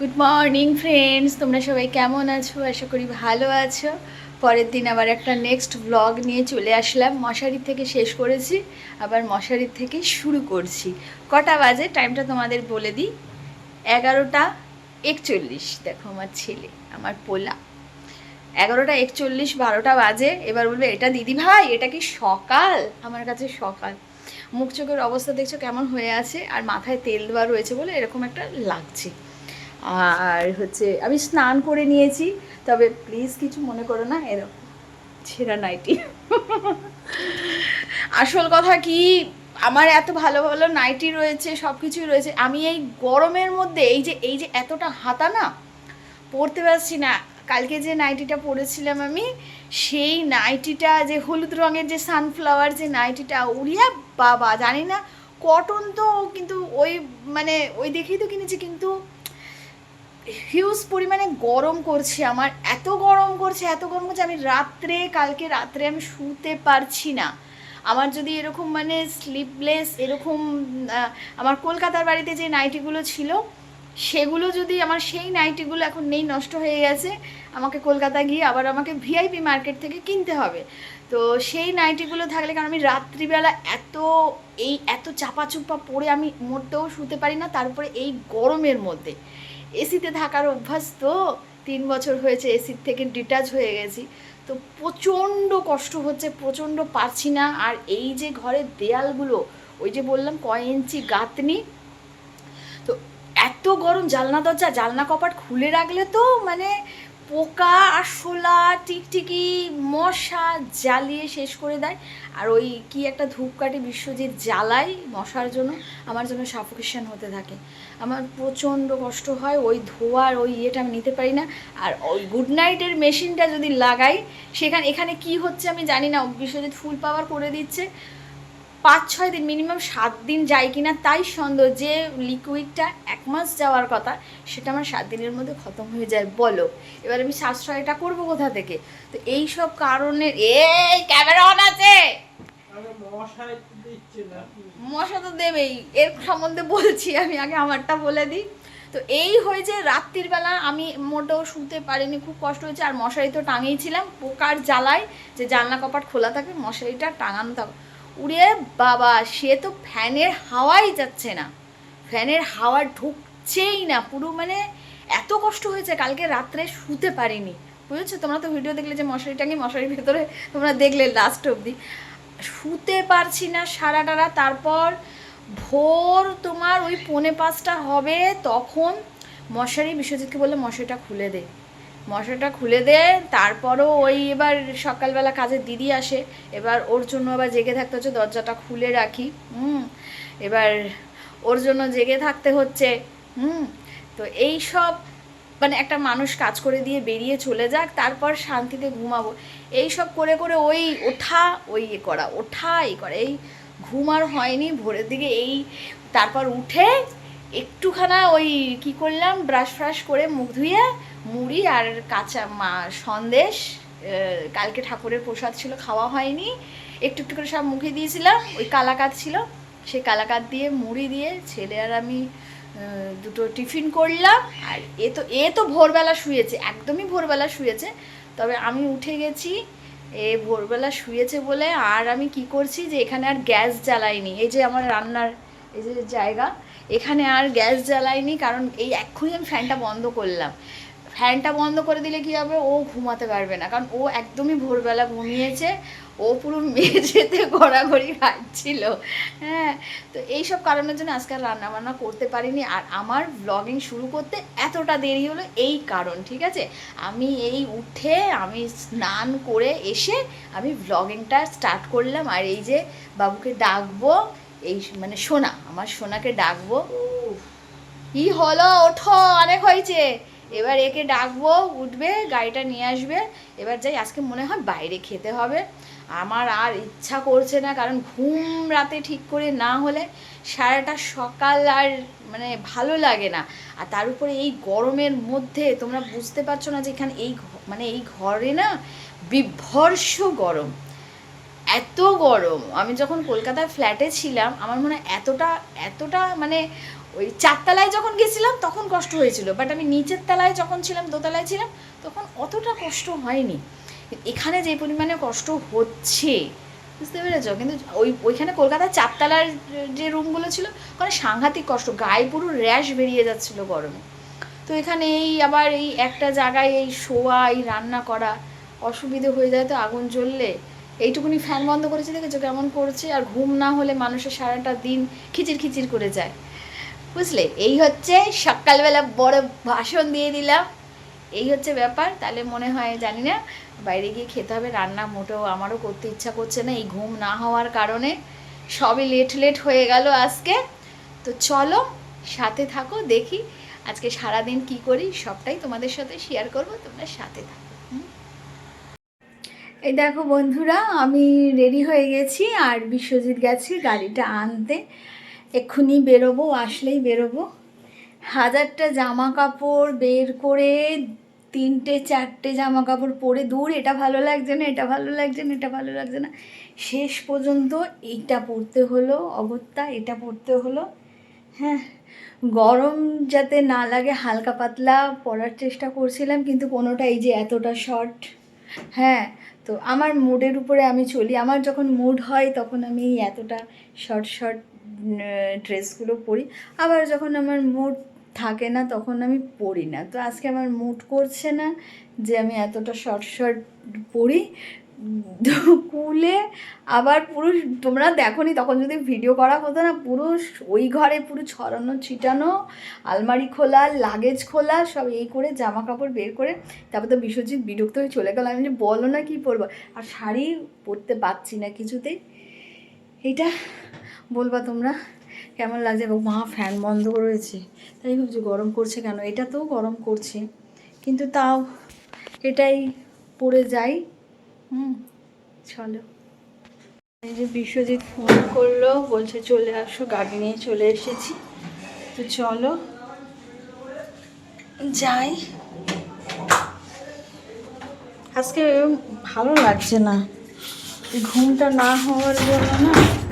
Good morning friends তোমরা সবাই কেমন আছো? আশা করি ভালো আছো। পরের দিন আবার একটা নেক্সট ব্লগ নিয়ে চলে আসলাম। মশারি থেকে শেষ করেছি, আবার মশারি থেকে শুরু করছি। কটা বাজে? টাইমটা তোমাদের বলে দিই। এগারোটা একচল্লিশ। দেখো আমার ছেলে, আমার পোলা। এগারোটা একচল্লিশ, বারোটা বাজে। এবার বলবে, এটা দিদি ভাই, এটা কি সকাল? আমার কাছে সকাল। মুখ চোখের অবস্থা দেখছ কেমন হয়ে আছে? আর মাথায় তেল দেওয়া রয়েছে বলে এরকম একটা লাগছে। আর হচ্ছে আমি স্নান করে নিয়েছি, তবে প্লিজ কিছু মনে করো না এরকম ছেঁড়া নাইটি। আসল কথা কি, আমার এত ভালো ভালো নাইটি রয়েছে সব কিছুই রয়েছে, আমি এই গরমের মধ্যে এই যে এই যে এতটা হাতা না, পরতে পারছি না। কালকে যে নাইটিটা পরেছিলাম আমি, সেই নাইটিটা যে হলুদ রঙের যে সানফ্লাওয়ার যে নাইটিটা, উড়িয়া বাবা, জানি না, কটন তো কিন্তু ওই মানে ওই দেখেই তো কিনেছি, কিন্তু হিউজ পরিমাণে গরম করছে আমার, এত গরম করছে, এত গরম করছে, আমি রাত্রে, কালকে রাত্রে আমি শুতে পারছি না। আমার যদি এরকম মানে স্লিপলেস এরকম আমার কলকাতার বাড়িতে যে নাইটিগুলো ছিল, সেগুলো যদি আমার সেই নাইটিগুলো এখন নেই, নষ্ট হয়ে গেছে, আমাকে কলকাতা গিয়ে আবার আমাকে ভিআইপি মার্কেট থেকে কিনতে হবে। তো সেই নাইটিগুলো থাকলে, কারণ আমি রাত্রিবেলা এত, এই এত চাপা চুপা পরে আমি মোটেও শুতে পারি না, তারপরে এই গরমের মধ্যে। এসিতে থাকার অভ্যাস তো তিন বছর হয়েছে, এসির থেকে ডিটাচ হয়ে গেছি। তো প্রচণ্ড কষ্ট হচ্ছে, প্রচণ্ড পারছি না। আর এই যে ঘরের দেয়ালগুলো, ওই যে বললাম কয় ইঞ্চি গাঁতনি তো এত গরম জালনা দরজা জালনা কপাট খুলে রাখলে তো মানে পোকা, আরশোলা, টিকটিকি, মশা জ্বালিয়ে শেষ করে দেয়। আর ওই কি একটা ধূপকাঠি বিশ্বজিৎ জ্বালাই মশার জন্য, আমার জন্য সাফোকেশন হতে থাকে। আমার প্রচণ্ড কষ্ট হয়, ওই ধোয়ার ওই ইয়েটা আমি নিতে পারি না। আর ওই গুড নাইটের মেশিনটা যদি লাগাই, সেখানে, এখানে কি হচ্ছে আমি জানি না। বিশ্বজিৎ ফুল পাওয়ার করে দিচ্ছে। পাঁচ ছয় দিন মিনিমাম সাত দিন যায় কিনা তাই সন্দেহ যে লিকুইডটা এক মাস যাওয়ার কথা সেটা আমার সাত দিনের মধ্যে খতম হয়ে যায় বলো। এবার আমি সাশ্রয়টা করব কোথা থেকে? তো এই সব কারণে এই ক্যামেরা অন আছে! না। মশা তো দেবেই এর সম্বন্ধে বলছি আমি আগে আমারটা বলে দিই। তো এই হয়েছে রাত্রির বেলা আমি মোটেও শুতে পারিনি খুব কষ্ট হয়েছে আর মশারি তো টাঙিয়েছিলাম পোকার জ্বালায় যে জানলা কপাট খোলা থাকে মশারিটা টাঙানো থাকে উড়ে বাবা, সে তো ফ্যানের হাওয়াই যাচ্ছে না। ফ্যানের হাওয়া ঢুকছেই না, পুরো মানে এত কষ্ট হয়েছে, কালকে রাত্রে শুতে পারিনি। বুঝেছ? তোমরা তো ভিডিও দেখলে যে মশারি টাঙি মশারির ভেতরে তোমরা দেখলে লাস্ট অবধি। শুতে পারছি না সারাটা রাত তারপর ভোর তোমার ওই পৌনে পাঁচটা হবে, তখন মশারি বিশ্বজিৎকে বললে, মশারিটা খুলে দে। মশারিটা খুলে দে, তারপরও ওই এবার সকালবেলা কাজের দিদি আসে, এবার ওর জন্য আবার জেগে থাকতে হচ্ছে, দরজাটা খুলে রাখি, হুম, এবার ওর জন্য জেগে থাকতে হচ্ছে, হুম, তো এই সব মানে একটা মানুষ কাজ করে দিয়ে বেরিয়ে চলে যাক, তারপর শান্তিতে ঘুমাবো, এই সব করে করে ওই ওঠা, ওই ইয়ে করা, ওঠা, এই করা, এই ঘুম আর হয়নি, ভোরের দিকে এই, তারপর উঠে একটুখানা ওই কি করলাম ব্রাশ ফ্রাশ করে মুখ ধুয়ে মুড়ি আর কাঁচা মা, সন্দেশ কালকে ঠাকুরের প্রসাদ ছিল, খাওয়া হয়নি। একটু একটু করে সব মুখে দিয়েছিলাম, ওই কালাকাত ছিল। সেই কালাকাত দিয়ে মুড়ি দিয়ে ছেলে আর আমি দুটো টিফিন করলাম। আর এ তো এ তো ভোরবেলা শুয়েছে, একদমই ভোরবেলা শুয়েছে। তবে আমি উঠে গেছি, এ ভোরবেলা শুয়েছে বলে আর আমি কি করছি যে এখানে আর গ্যাস জ্বালাইনি। এই যে আমার রান্নার, এই যে জায়গা, এখানে আর গ্যাস জ্বালাইনি, কারণ এই এক্ষুনি আমি ফ্যানটা বন্ধ করলাম। ফ্যানটা বন্ধ করে দিলে কি হবে? ও ঘুমাতে পারবে না। কারণ ও একদমই ভোরবেলা ঘুমিয়েছে। ও পুরো মেঝেতে ঘোরাঘুরি খাচ্ছিল। হ্যাঁ তো এইসব কারণের জন্য আজকে রান্না বান্না করতে পারিনি। আর আমার ব্লগিং শুরু করতে এতটা দেরি হলো এই কারণ, ঠিক আছে? আমি এই উঠে আমি স্নান করে এসে আমি ব্লগিংটা স্টার্ট করলাম। আর এই যে বাবুকে ডাকবো, এই মানে সোনা, আমার সোনাকে ডাকবো। কি হলো? ওঠো, অনেক হয়েছে। এবার একে ডাকবো, উঠবে, গাড়িটা নিয়ে আসবে। এবার যাই, আজকে মনে হয় বাইরে খেতে হবে। আমার আর ইচ্ছা করছে না, কারণ ঘুম রাতে ঠিক করে না হলে সারাটা সকাল আর মানে ভালো লাগে না। আর তার উপরে এই গরমের মধ্যে তোমরা বুঝতে পারছ না যে এখানে এই মানে এই ঘরে না বিভর্ষ গরম। এত গরম। আমি যখন কলকাতার ফ্ল্যাটে ছিলাম, আমার মনে হয় এতটা এতটা মানে ওই চারতলায় যখন গেছিলাম, তখন কষ্ট হয়েছিল। বাট আমি নিচের তলায় যখন ছিলাম, দোতলায় ছিলাম, তখন অতটা কষ্ট হয়নি। এখানে যে পরিমাণে কষ্ট হচ্ছে, বুঝতে পেরেছ? কিন্তু ওই, ওইখানে কলকাতার চারতলার যে রুমগুলো ছিল, ওখানে সাংঘাতিক কষ্ট। গায়ে পুরো র্যাশ বেরিয়ে যাচ্ছিল গরমে। তো এখানে এই আবার এই একটা জায়গায় এই শোয়া, এই রান্না করা অসুবিধে হয়ে যায়, তো আগুন জ্বললে। এইটুকুনি ফ্যান বন্ধ করেছে, দেখেছ কেমন করছে? আর ঘুম না হলে মানুষের সারাটা দিন খিচির খিচির করে যায়। বুঝলে? এই হচ্ছে সকালবেলা বড় ভাষণ দিয়ে দিলাম। এই হচ্ছে ব্যাপার। তাহলে মনে হয়, জানি না, বাইরে গিয়ে খেতে হবে, রান্না মোটেও আমারও করতে ইচ্ছা করছে না, এই ঘুম না হওয়ার কারণে। সবই লেট লেট হয়ে গেল আজকে। তো চলো, সাথে থাকো, দেখি আজকে সারাদিন কি করি, সবটাই তোমাদের সাথে শেয়ার করব, তোমরা সাথে থাকো এই দেখো বন্ধুরা, আমি রেডি হয়ে গেছি, আর বিশ্বজিৎ গেছি গাড়িটা আনতে। এক্ষুনি বেরোবো, আসলেই বেরোবো। হাজারটা জামা কাপড় বের করে, তিনটে, চারটে জামা কাপড় পরে, দূর, এটা ভালো লাগছে না, এটা ভালো লাগছে না, এটা ভালো লাগছে না। শেষ পর্যন্ত এইটা পরতে হলো, অগত্যা এটা পরতে হলো। হ্যাঁ গরম যাতে না লাগে, হালকা পাতলা পরার চেষ্টা করছিলাম, কিন্তু কোনোটা এই যে এতটা শর্ট হ্যাঁ তো আমার মুডের উপরে আমি চলি। আমার যখন মুড হয়, তখন আমি এতটা শর্ট শর্ট ড্রেসগুলো পরি। আবার যখন আমার মুড থাকে না, তখন আমি পরি না। তো আজকে আমার মুড করছে না যে আমি এতটা শর্ট শর্ট পরি। কুলে আবার পুরো তোমরা দেখোনি, তখন যদি ভিডিও করা হতো না পুরো ওই ঘরে পুরো ছড়ানো, ছিটানো, আলমারি খোলা লাগেজ খোলা, সব এই করে জামা কাপড় বের করে তারপর তো বিশ্বজিৎ বিরক্ত হয়ে চলে গেল। আমি বলো না কি পরবো? আর শাড়ি পরতে পারছি না কিছুতেই। এটা বলবা তোমরা? কেমন লাগছে? মা ফ্যান বন্ধ রয়েছে তাই ভাবছি গরম করছে কেন? এটা তো গরম করছে। কিন্তু তাও এটাই পড়ে যাই। হুম, চলো। এই যে বিশ্বজিৎ ফোন করল, বলছে চলে আসো, গাড়ি নিয়ে চলে এসেছি। তো চলো, যাই। আজকে ভালো লাগছে না। ঘুমটা না হওয়ার জন্য না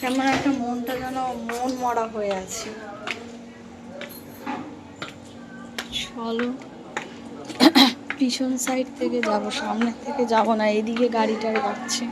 কেমন একটা মনটা যেন, মন মরা হয়ে আছে। চলো, পিছন সাইড থেকে যাব, সামনের থেকে যাব না, এদিকে গাড়িটা যাচ্ছে।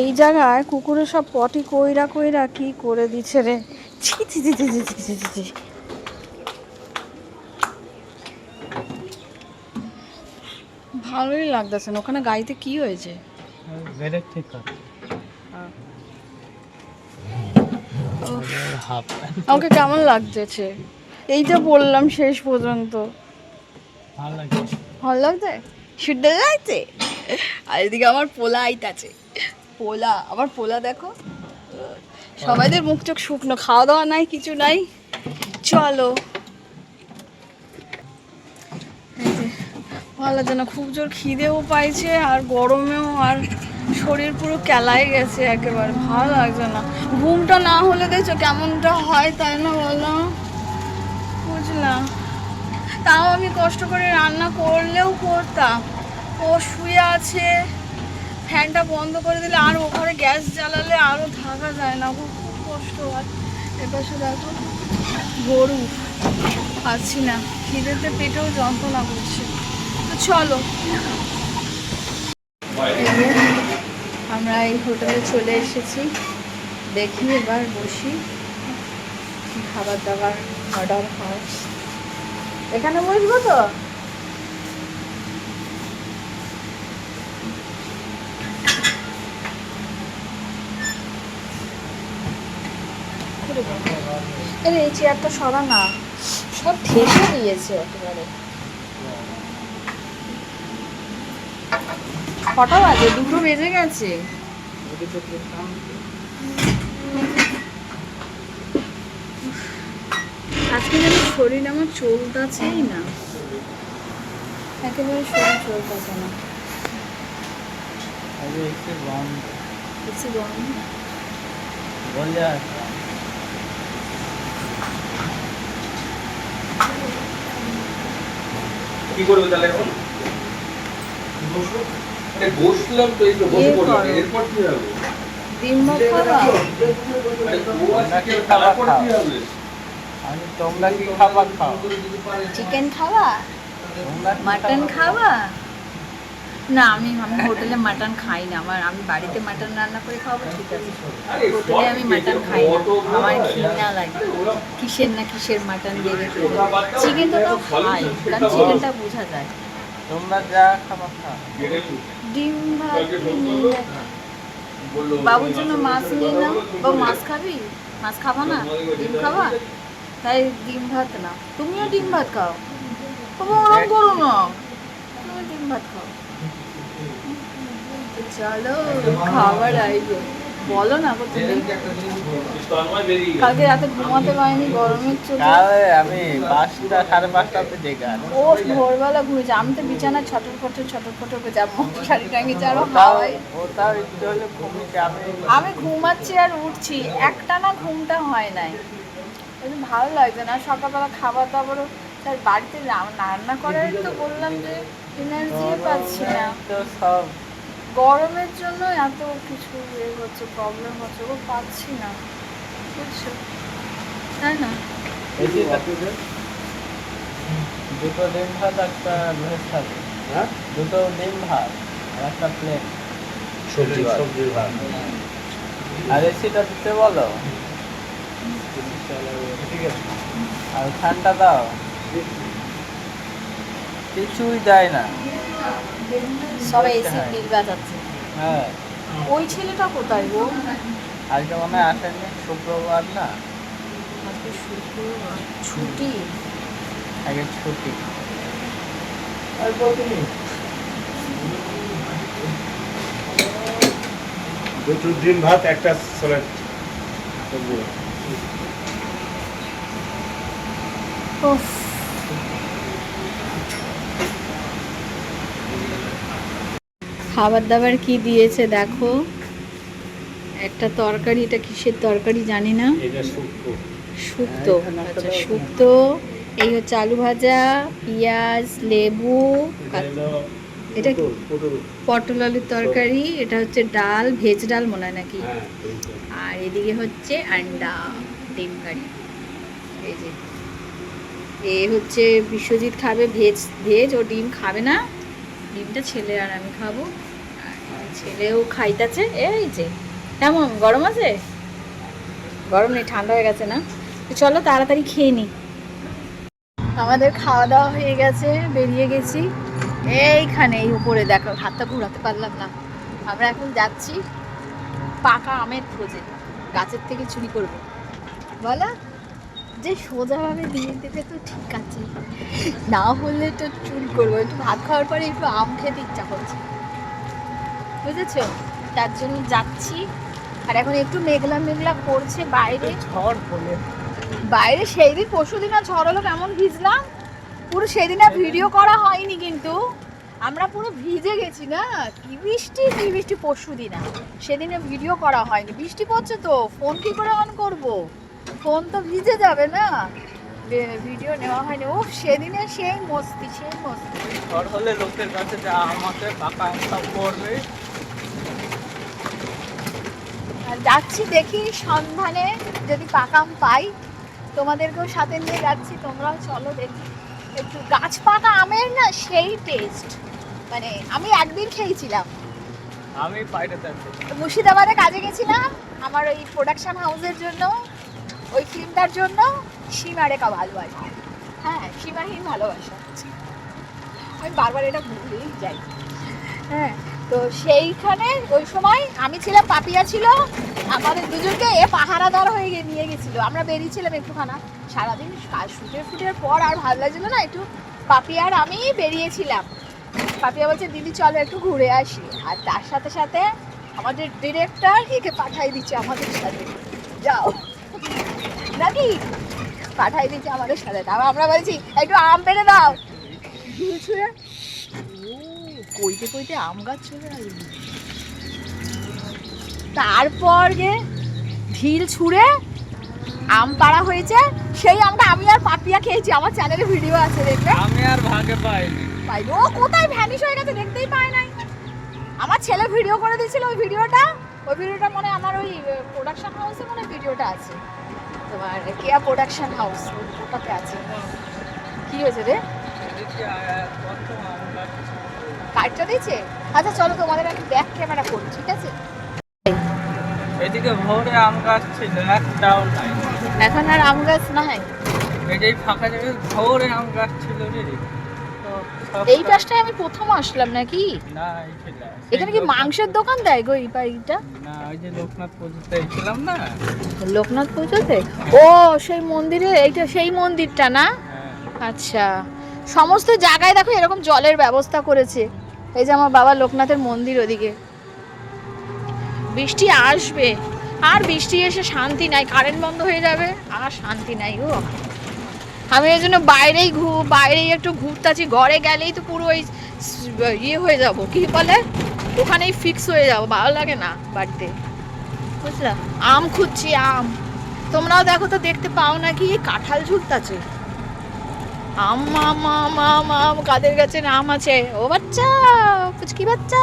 এই জায়গায় কুকুরে সব পটি কইরা কইরা কি করে দিচ্ছে রে? ছি ছি ছি ছি ছি ছি ছি ছি। ভালোই লাগতেছে না ওখানে গাড়িতে কি হয়েছে? আমাকে কেমন লাগতেছে? এইটা বললাম শেষ পর্যন্ত। ভালো লাগে ভালো লাগছে? সুন্দর লাগছে? আর এদিকে আমার পোলা আইতাছে। পোলা, আবার পোলা দেখো। সবাইদের মুখ চোখ শুকনো খাওয়া দাওয়া নাই, কিছু নাই। চলো। ভালো লাগছে না খুব জোর খিদেও পাইছে, আর গরমেও, আর শরীর পুরো কেলাই গেছে একেবারে, ভালো লাগছে না। ঘুমটা না হলে দেখছ কেমনটা হয়, তাই না বলো? বুঝলাম। তাও আমি কষ্ট করে রান্না করলেও করতাম। ও শুয়ে আছে। ফ্যানটা বন্ধ করে দিলে আর ও ঘরে গ্যাস জ্বালালে আরও থাকা যায় না, খুব খুব কষ্ট হয়। শুধু দেখো, গরু। পাচ্ছি না। খিদেতে পেটেও যন্ত্রণা করছে। তো চলো। আমরা এই হোটেলে চলে এসেছি। দেখি এবার বসি। খাবার দাবার অর্ডার হয়। এখানে বসবো তো? আরে এই চেয়ারটা সরা না। সব ঠেসে দিয়েছে একেবারে। কটা বাজে? দুটো বেজে গেছে। আজকে যেন শরীর আমার চলতেছেই না। একেবারে শরীর চলতেছে না। বন্ধ। বন্ধ। কি করবে তাহলে এখন? বসলাম তো এই তো বসে পড়লাম। এরপর কি হবে? তোমরা কি খাবার খাও? চিকেন খাওয়া মাটন খাবা? না আমি আমি হোটেলে মাটন খাই না। আমার আমি বাড়িতে মাটন রান্না করে খাব ঠিক আছে। হোটেলে আমি মাটন খাই না। আমার ঘৃণা লাগে। কিসের না কিসের মাটন দেবে। চিকেনটা তো খাই কারণ চিকেনটা বোঝা যায়। তোমরা যা খাবার খাও ডিম ভাত বাবুর জন্য মাছ নিয়ে নাও। বাবু মাছ খাবি? মাছ খাবা না? ডিম খাবা? তাই ডিম ভাত না। তুমিও ডিম ভাত খাও। ওরম করো না। তুমি ডিম ভাত খাও। চলো খাবার আইলো। বলো না গো তুমি কালকে রাতে ঘুমাতে পারিনি গরমের চোখে। আমি পাঁচটা সাড়ে পাঁচটাতে জেগে আছি। ও ভোরবেলা ঘুরেছে আমি তো বিছানায় ছটর ফটর ছটর ফটর করে যাব। শাড়ি টাঙিয়ে যাব হাওয়ায়। আমি আমি ঘুমাচ্ছি আর উঠছি। একটা না ঘুমটা হয় নাই। ভালো লাগছে না। সকালবেলা খাবার দাবারও তার বাড়িতে রান্না করার তো বললাম যে এনার্জি পাচ্ছি না। তো সব গরমের জন্য এত কিছু ইয়ে হচ্ছে প্রবলেম হচ্ছে ও পাচ্ছি না বুঝছ? তাই না? দুটো ডিম ভাত একটা ভেজ থাকবে হ্যাঁ? দুটো ডিম ভাত আর একটা প্লেট সবজি সবজি ভাত। আর এসিটা দিতে বলো। ঠিক আছে। আর ফ্যানটা দাও। কিছুই দেয় না। সবাই এসি বিল বাজাচ্ছে। হ্যাঁ। ওই ছেলেটা কোথায় গো? আজকে মনে হয় আসেনি শুক্রবার না? আজকে শুক্রবার। ছুটি? আগে ছুটি। আর দুটো ডিম ভাত একটা স্যালাড সবজি খাবার দাবার কি দিয়েছে দেখো। একটা তরকারি এটা কিসের তরকারি জানি না। শুক্তো। একটা আচ্ছা শুক্তো এই হচ্ছে আলু ভাজা পেঁয়াজ লেবু এটা কি? পটল। আলুর তরকারি এটা হচ্ছে ডাল ভেজ ডাল মনে হয় নাকি? হ্যাঁ আর এদিকে হচ্ছে আন্ডা ডিম কারি। এই যে। এ হচ্ছে বিশ্বজিৎ খাবে ভেজ ভেজ ও ডিম খাবে না। ডিমটা ছেলে আর আমি খাব। ছেলেও খাইতেছে, এই যে। কেমন, গরম আছে? গরম নেই, ঠান্ডা হয়ে গেছে না? চলো তাড়াতাড়ি খেয়ে নি। আমাদের খাওয়া দাওয়া হয়ে গেছে, বেরিয়ে গেছি। এইখানে, এই উপরে, দেখো, হাতটা ঘোরাতে পারলাম না। আমরা এখন যাচ্ছি পাকা আমের খোঁজে, গাছের থেকে চুরি করব। বলা, যে সোজাভাবে দিয়ে দেবে তো ঠিক আছে। না হলে তো চুরি করব, একটু ভাত খাওয়ার পরে একটু আম খেতে ইচ্ছা করছে। বুঝেছ? তার জন্য যাচ্ছি। আর এখন একটু মেঘলা মেঘলা করছে বাইরে। ঝড় বলে বাইরে সেই দিন পরশু দিন আর ঝড় হলো কেমন ভিজলাম? পুরো সেদিন আর ভিডিও করা হয়নি কিন্তু। আমরা পুরো ভিজে গেছি না? কি বৃষ্টি কি বৃষ্টি পরশু দিন সেদিনে ভিডিও করা হয়নি। বৃষ্টি পড়ছে তো ফোন কি করে অন করব? ফোন তো ভিজে যাবে না। ভিডিও নেওয়া হয়নি। ও সেদিনে সেই মস্তি সেই মস্তি। ঝড় হলে লোকের কাছে যা আমাকে পাকা সব আর যাচ্ছি দেখি সন্ধানে যদি পাকাম পাই। তোমাদেরকেও সাথে নিয়ে যাচ্ছি তোমরাও চলো দেখি। একটু গাছ পাকা আমের না সেই টেস্ট মানে আমি একদিন খেয়েছিলাম। আমি মুর্শিদাবাদে কাজে গেছিলাম আমার ওই প্রোডাকশন হাউসের জন্য ওই ফিল্মটার জন্য সীমা রেখা ভালোবাসা হ্যাঁ সীমাহীন ভালোবাসা। আমি বারবার এটা ভুলেই যাই। হ্যাঁ তো সেইখানে ওই সময় আমি ছিলাম, পাপিয়া ছিল, আমাদের দুজনকে এ পাহারাদার হয়ে গিয়ে নিয়ে গেছিল। আমরা বেরিয়েছিলাম একটুখানা। সারাদিন শুটের ফুটের পর আর ভালো লাগছিল না, একটু পাপিয়া আর আমি বেরিয়েছিলাম। পাপিয়া বলছে, দিদি, চলো একটু ঘুরে আসি। আর তার সাথে সাথে আমাদের ডিরেক্টর একে পাঠাই দিচ্ছে আমাদের সাথে। যাও। নাকি? পাঠাই দিচ্ছে আমাদের সাথে। আমরা বলছি, একটু আম পেড়ে দাও। ছুঁড়ে কইতে কইতে আম গাছ চলে আসবে। তারপর গে ঢিল ছুঁড়ে আম পাড়া হয়েছে। সেই আমটা আমি আর পাপিয়া খেয়েছি আমার চ্যানেলে ভিডিও আছে দেখবে? আমি আর ভাগে পাইনি। পাইনি। ও কোথায় ভ্যানিশ হয়ে গেছে দেখতেই পায় নাই। আমার ছেলে ভিডিও করে দিয়েছিল ওই ভিডিওটা ওই ভিডিওটা মনে আমার ওই প্রোডাকশন হাউসে মনে ভিডিওটা আছে। তোমার কেয়া প্রোডাকশন হাউস ওটাতে আছে। কি হয়েছে রে? কার্ডটা দিয়েছে? আচ্ছা চলো তোমাদের আমি ব্যাক ক্যামেরা করি ঠিক আছে? এদিকে ভোরে আম গাছ ছিল একটাও নাই। এখন আর আম গাছ নাই? এই ফাঁকা জায়গায় ভোরে আম গাছ ছিল রে। এই পাশটায় আমি প্রথম আসলাম নাকি? না এখানে কি মাংসের দোকান দেয় গো এই বাড়িটা? না ওই যে লোকনাথ পুজোতে ছিলাম না? লোকনাথ পুজোতে? ও সেই মন্দিরে এইটা সেই মন্দিরটা না? হ্যাঁ। আচ্ছা। সমস্ত জায়গায় দেখো এরকম জলের ব্যবস্থা করেছে। এই যে আমার বাবা লোকনাথের মন্দির ওদিকে। বৃষ্টি আসবে। আর বৃষ্টি এসে শান্তি নাই কারেন্ট বন্ধ হয়ে যাবে আর শান্তি নাই গো। আমি এই জন্য বাইরেই ঘু বাইরেই একটু ঘুরতাছি ঘরে গেলেই তো পুরো ওই ইয়ে হয়ে যাব কি বলে? ওখানেই ফিক্স হয়ে যাব ভালো লাগে না বাড়িতে। বুঝলাম। আম খুঁজছি আম। তোমরাও দেখো তো দেখতে পাও না কি কাঁঠাল ঝুলতাছে। আম আম আম আম আম কাদের গাছে আম আছে? ও বাচ্চা পুচকি বাচ্চা।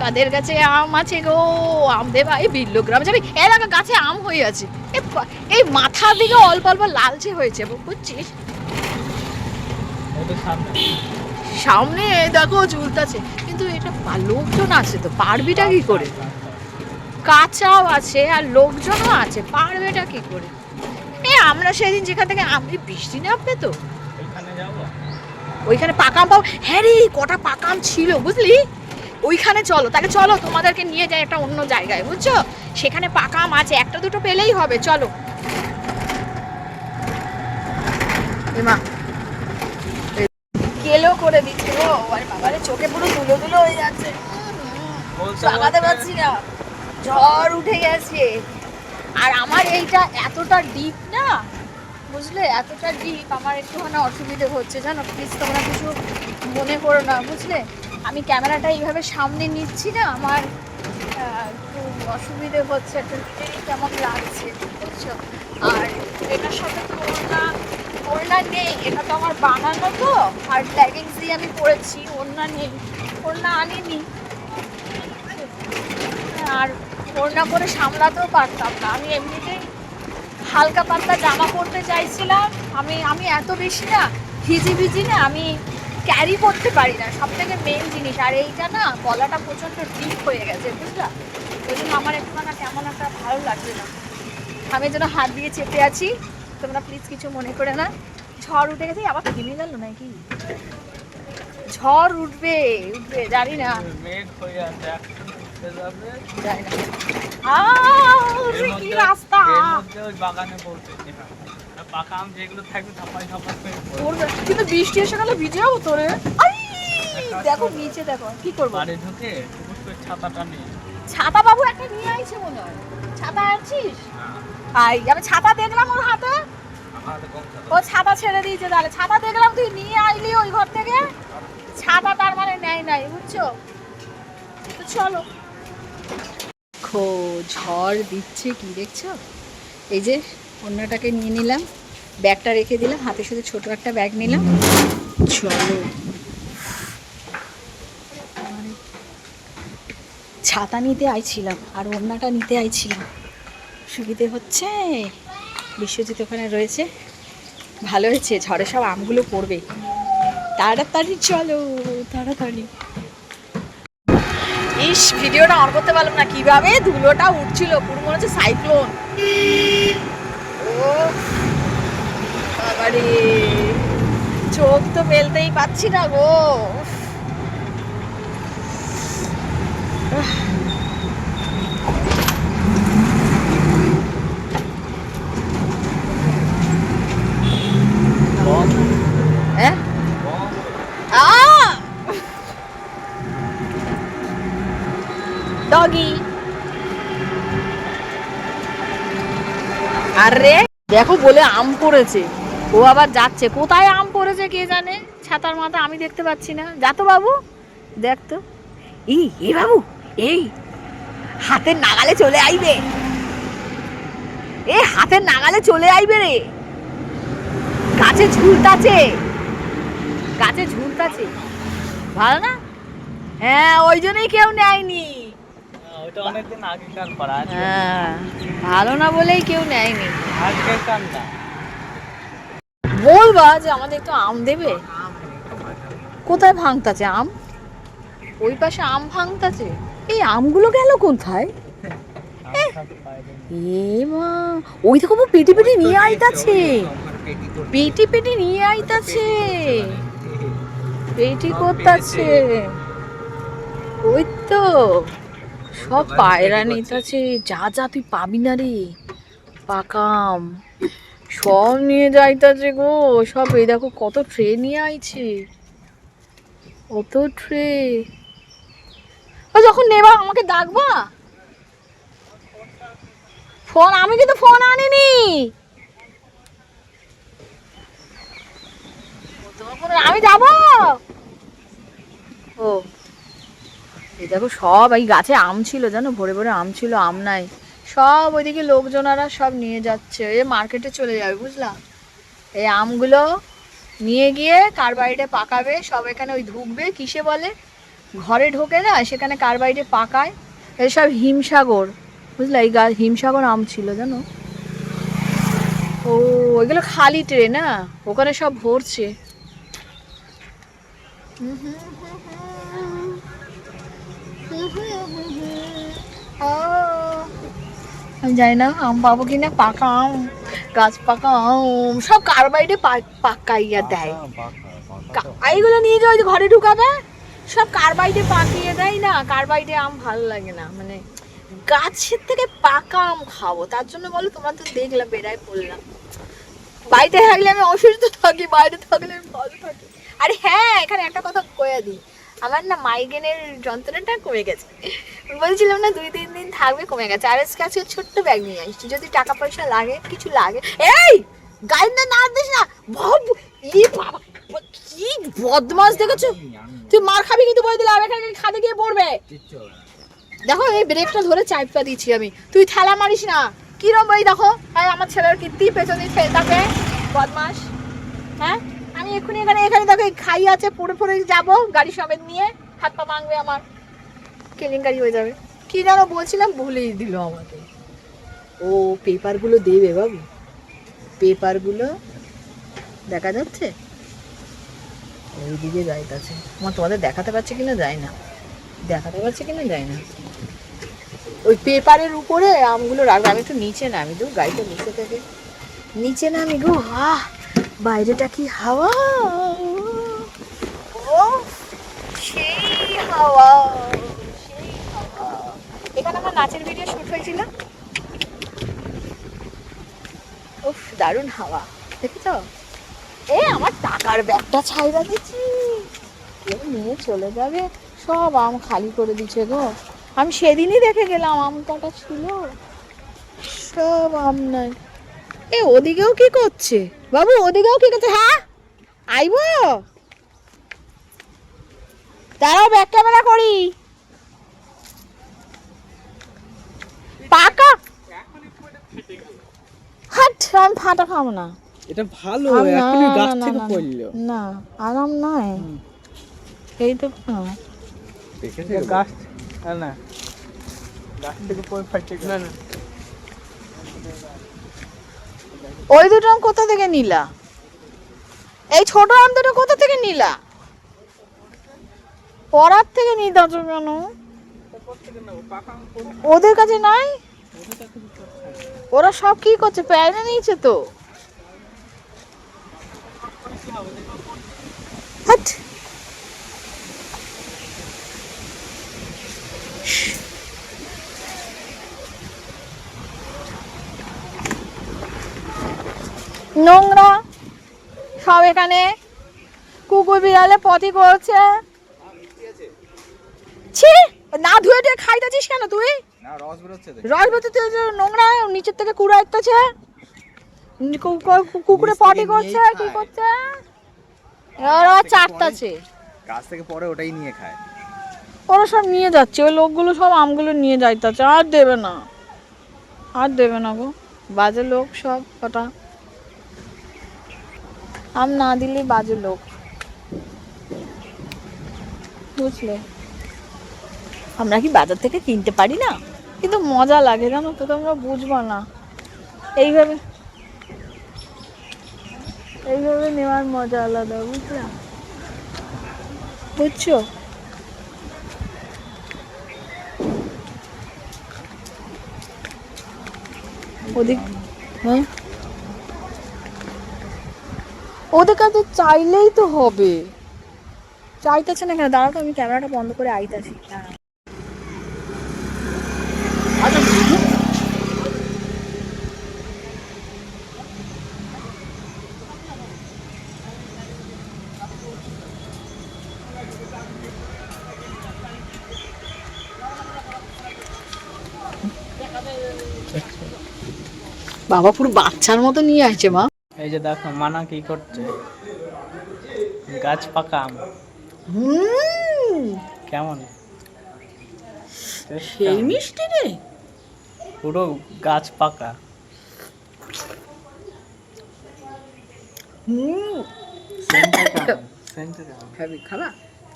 কাদের গাছে আম আছে গো? আম দেবা এই বিল্লগ্রাম যাবি? এলাকা গাছে আম হয়ে আছে। এই মাথার দিকে অল্প অল্প লালচে হয়েছে বুঝছিস? সামনে। দেখো ঝুলতাছে। কিন্তু এটা লোকজন আছে তো পারবিটা কি করে? কাঁচাও আছে আর লোকজনও আছে পারবেটা কি করে? আমরা সেদিন যেখান থেকে আমি বৃষ্টি নামবে তো। ওইখানে পাকাম পাও। হ্যাঁ রে কটা পাকাম ছিল বুঝলি? ওইখানে চলো তাহলে চলো তোমাদেরকে নিয়ে যাই একটা অন্য জায়গায় বুঝছ? সেখানে পাকাম আছে একটা দুটো পেলেই হবে চলো। এমা কেলো করে দিচ্ছে গো আর বাবারে চোখে পুরো দুলো দুলো হয়ে যাচ্ছে। লাগাতে পারছি না। ঝড় উঠে গেছে। আর আমার এইটা এতটা ডিপ না, বুঝলে? এতটা ডিপ আমার একটুখানি অসুবিধে হচ্ছে, জানো? প্লিজ তোমরা কিছু মনে করো না, বুঝলে? আমি ক্যামেরাটা এইভাবে সামনে নিচ্ছি না, আমার একটু অসুবিধে হচ্ছে, একটু নিজেরই কেমন লাগছে, বুঝছ? আর এটার সাথে ওড়না ওড়না নেই, এটা তো আমার বানানো তো, আর লেগিংস দিয়ে আমি পরেছি, ওড়না নেই, ওড়না আনিনি। আর ওড়না করে সামলাতেও পারতাম না। আমি এমনিতেই হালকা পাতলা জামা পরতে চাইছিলাম। আমি আমি এত বেশি না ভিজি ভিজি না, আমি ক্যারি করতে পারি না। সব থেকে মেন জিনিস। আর এইটা না, গলাটা প্রচণ্ড ডিপ হয়ে গেছে, বুঝলা? ওই জন্য আমার একটু না কেমন একটা ভালো লাগছে না। আমি যেন হাত দিয়ে চেপে আছি। তোমরা প্লিজ কিছু মনে করে না। ঝড় উঠে গেছে, আবার থেমে গেল নাকি? ঝড় উঠবে উঠবে, জানি না। মেঘ হয়ে কি রাস্তা? বাগানে পাকা আম যেগুলো থাকবে পড়বে। কিন্তু বৃষ্টি এসে গেলে ভিজে যাব তোরে দেখো নিচে দেখো কি করব? বাড়ি ঢুকে ছাতাটা নেই ছাতা বাবু একটা নিয়ে আইছে মনে হয়। ছাতা আনছিস? আই আমি ছাতা দেখলাম ওর হাতে। ও ছাতা ছেড়ে দিয়েছে তাহলে ছাতা দেখলাম তুই নিয়ে আইলি ওই ঘর থেকে? ছাতা তার মানে নেয় নাই বুঝছ? তো চলো। খো ঝড় দিচ্ছে কি দেখছ? এই যে অন্যটাকে নিয়ে নিলাম, ব্যাগটা রেখে দিলাম, হাতে শুধু ছোট একটা ব্যাগ নিলাম। চলো। ছাতা নিতে আইছিলাম, আর অন্যটা নিতে আইছিলাম। সুবিধে হচ্ছে, বিশ্বজিৎ ওখানে রয়েছে। ভালো হয়েছে, ঝড়ে সব আমগুলো পড়বে। তাড়াতাড়ি চলো, তাড়াতাড়ি। ইস, ভিডিওটা অন করতে পারলাম না। কীভাবে ধুলোটা উঠছিল? পুরো মনে হচ্ছে সাইক্লোন ও বাবারে। চোখ তো মেলতেই পাচ্ছি না গো উফ। আরে, দেখো বলে আম পড়েছে। ও আবার যাচ্ছে। কোথায় আম পড়েছে কে জানে? ছাতার মাথা আমি দেখতে পাচ্ছি না। যা তো বাবু, দেখ তো। এই এ বাবু, এই, হাতের নাগালে চলে আইবে। এ, হাতের নাগালে চলে আইবে রে। গাছে ঝুলতাছে। গাছে ঝুলতাছে। ভালো না? হ্যাঁ ওই জন্যই কেউ নেয়নি ওইটা অনেকদিন আগেকার করা আছে হ্যাঁ ভালো না বলেই কেউ নেয়নি। বলবা যে আমাদের একটু আম দেবে? কোথায় ভাঙতাছে আম? ওই পাশে আম ভাঙতাছে? এই আমগুলো গেল কোথায়? এ মা ওই দেখো পেটি পেটি নিয়ে আইতাছে। পেটি পেটি নিয়ে আইতাছে। পেটি করতাছে। ওই তো। সব পায়রা নিতাছে যা যা তুই পাবি না রে। পাকাম। সব নিয়ে যাইতাছে গো সব এই দেখো কত ট্রে নিয়ে আইছে। কত ট্রে ও যখন নেবা আমাকে ডাকবা। ফোন আমি কিন্তু ফোন আনিনি। আমি যাব ও এই দেখো সব, এই গাছে আম ছিল জানো? ভরে ভরে আম ছিল, আম নাই। সব ওইদিকে লোকজনারা সব নিয়ে যাচ্ছে। এই মার্কেটে চলে যাবে, বুঝলা? এই আমগুলো নিয়ে গিয়ে কার বাড়িতে পাকাবে, সব এখানে ওই ঢুকবে, কিসে বলে? ঘরে ঢোকে না, সেখানে কার বাড়িতে পাকায়? এই সব হিমসাগর, বুঝলা? এই গা, হিমসাগর আম ছিল জানো? ও, ওইগুলো খালি ট্রে না? ওখানে সব ভরছে। ও আমি জানি না আম পাবো কিনা পাকা আম গাছ পাকা আম সব কার্বাইডে পাকাইয়া দেয়। এইগুলো নিয়ে যাও ওই যে ঘরে ঢুকাবে সব কার্বাইডে পাকিয়ে দেয় না কার্বাইডে আম ভালো লাগে না মানে গাছের থেকে পাকা আম খাব তার জন্য বলো তোমরা তো দেখলাম বেড়ায় পড়লাম। বাড়িতে থাকলে আমি অসুস্থ থাকি বাইরে থাকলে আমি ভালো থাকি। আরে হ্যাঁ এখানে একটা কথা কয়ে দিই। আমার না মাইগ্রেনের যন্ত্রণাটা কমে গেছে। বলছিলাম না দুই, তিন দিন থাকবে, কমে গেছে। আর এসে কাছে ছোট্ট ব্যাগ নিয়ে আসছি। যদি টাকা পয়সা লাগে, কিছু লাগে। এই! গাড়ি না না দিস না, ভাব! ই বাবা, কি বদমাস দেখেছ? তুই মার খাবি কিন্তু বলে দিলে এখানে খাদে গিয়ে পড়বে। দেখো, এই ব্রেকটা ধরে চাইপটা দিচ্ছি আমি। তুই ঠেলা মারিস না। কিরম ওই দেখো। এই আমার ছেলের কীর্তি, পেছনে তাকে বদমাস হ্যাঁ? আমি এক্ষুনি এখানে এখানে দেখো এই খাই আছে পড়ে পড়ে যাব গাড়ি সমেত নিয়ে হাত পা ভাঙবে আমার। কেলেঙ্কারি হয়ে যাবে। কি যেন বলছিলাম ভুলেই দিল আমাকে। ও পেপারগুলো দেবে বাবু। পেপারগুলো দেখা যাচ্ছে? ওই ওইদিকে যাইতাছে। আমার তোমাদের দেখাতে পারছে কিনা যায় না। দেখাতে পারছে কিনা যায় না। ওই পেপারের উপরে আমগুলো রাখব আমি একটু নিচে নামি তো গাড়িটা নিচে থেকে। নিচে নামি গো আহ! বাইরেটা কি হাওয়া? সেই হাওয়া এখানে আমার নাচের ভিডিও শুট হয়েছিল। উফ, দারুণ হাওয়া। দেখেছ? এ, আমার টাকার ব্যাগটা ছাইরা দিচ্ছি। কেউ নিয়ে চলে যাবে। সব আম খালি করে দিচ্ছে গো। আমি সেদিনই দেখে গেলাম আম কটা ছিল। সব আম নাই। এ ওদিকেও কি করছে? বাবু ওদিকেও কি করছে? হ্যাঁ? আইবো? দাঁড়াও ব্যাক ক্যামেরা করি। পাকা? হাট আমি ফাটা খাব না। এটা ভালো এখনই গাছ থেকে পড়ল। না আরাম নাই এই তো না। গাছ না না। গাছ থেকে পড়ে ফাটে না না। ওই দুটো আম কোথা থেকে নিলা? এই ছোট আম দুটো কোথা থেকে নিলা? পরার থেকে নিতে কেন? ওদের কাছে নাই? ওরা সব কি করছে? প্যারে নিয়েছে তো? হাট। নোংরা। সব এখানে কুকুর বিড়ালে পটি করছে। ছি না ধুয়ে টুয়ে খাইতেছিস কেন তুই? রস বেরোচ্ছে নোংরা নিচের থেকে কুড়া কু- কুকুরে পটি করছে কি করছে? আবার চারটাছে। গাছ থেকে পরে ওটাই নিয়ে খায়। ওরা সব নিয়ে যাচ্ছে ওই লোকগুলো সব আমগুলো নিয়ে যাইতেছে আর দেবে না। আর দেবে না গো বাজে লোক সব কটা। আম না দিলে বাজে লোক। বুঝলে? আমরা কি বাজার থেকে কিনতে পারি না? কিন্তু মজা লাগে, জানো তো, তোমরা বুঝব না। এইভাবে এইভাবে নেওয়ার মজা আলাদা, বুঝলা? বুঝছ? ওদিক হ্যাঁ? ওদের কাছে চাইলেই তো হবে। চাইতেছে না কেন? দাঁড়াও তো আমি ক্যামেরাটা বন্ধ করে আইতাছি। বাবা পুরো বাচ্চার মতো নিয়ে আসছে মা। এই যে দেখো মানা কি করছে? গাছ পাকা আম। হুম। কেমন? সেই মিষ্টি রে। পুরো গাছ পাকা। খাবি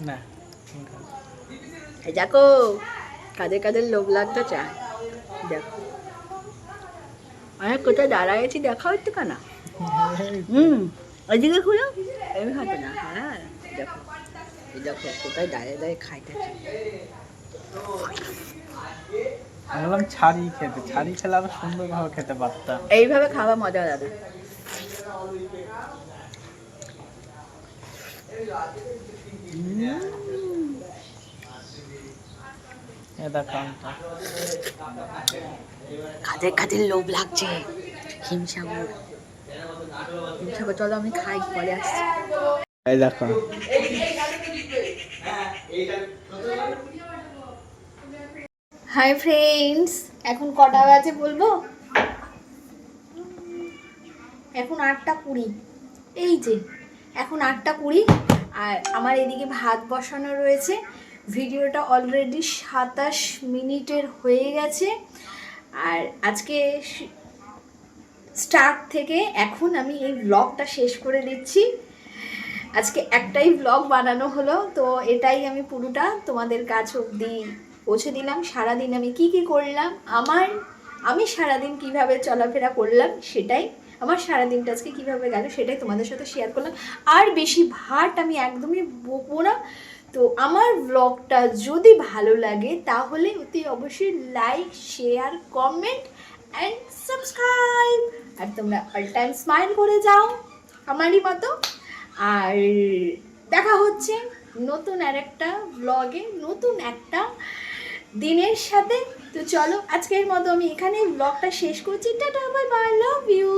না এই দেখো কাদের কাদের লোভ লাগতে চায় দেখো। অনেক কোথায় দাঁড়ায় আছি দেখা হচ্ছে কেন হুম ওইদিকে খুলো। আমি খাতে না হ্যাঁ দেখো এই দেখো কোথায় দাঁড়িয়ে দাঁড়িয়ে খাইতেছে। আমি বললাম ছাড়ি খেতে ছাড়ি খেলে আরও সুন্দরভাবে খেতে পারতাম। এইভাবে খাওয়া মজা দাদা। কাদের কাদের লোভ লাগছে হিমসাগর চলো আমি খাই পরে আসছি। এই দেখো। হাই ফ্রেন্ডস এখন কটা বাজে বলব? এখন আটটা কুড়ি। এই যে এখন আটটা কুড়ি আর আমার এদিকে ভাত বসানো রয়েছে। ভিডিওটা অলরেডি সাতাশ মিনিটের হয়ে গেছে। আর আজকে স্টার্ট থেকে এখন আমি এই ব্লগটা শেষ করে দিচ্ছি। আজকে একটাই ব্লগ বানানো হলো, তো এটাই আমি পুরোটা তোমাদের কাছ অবধি পৌঁছে দিলাম। সারাদিন আমি কি কি করলাম, আমার, আমি সারাদিন কীভাবে চলাফেরা করলাম সেটাই, আমার সারাদিনটা আজকে কীভাবে গেল সেটাই তোমাদের সাথে শেয়ার করলাম। আর বেশি ভাট আমি একদমই বকবো না। তো আমার ব্লগটা যদি ভালো লাগে, তাহলে অতি অবশ্যই like share comment and subscribe আর তোমরা অল টাইম স্মাইল করে যাও আমারই মতো। আর দেখা হচ্ছে নতুন আর একটা ব্লগে নতুন একটা দিনের সাথে। তো চলো, আজকের মতো আমি এখানে ব্লগটা শেষ করছি। Tata bye bye love you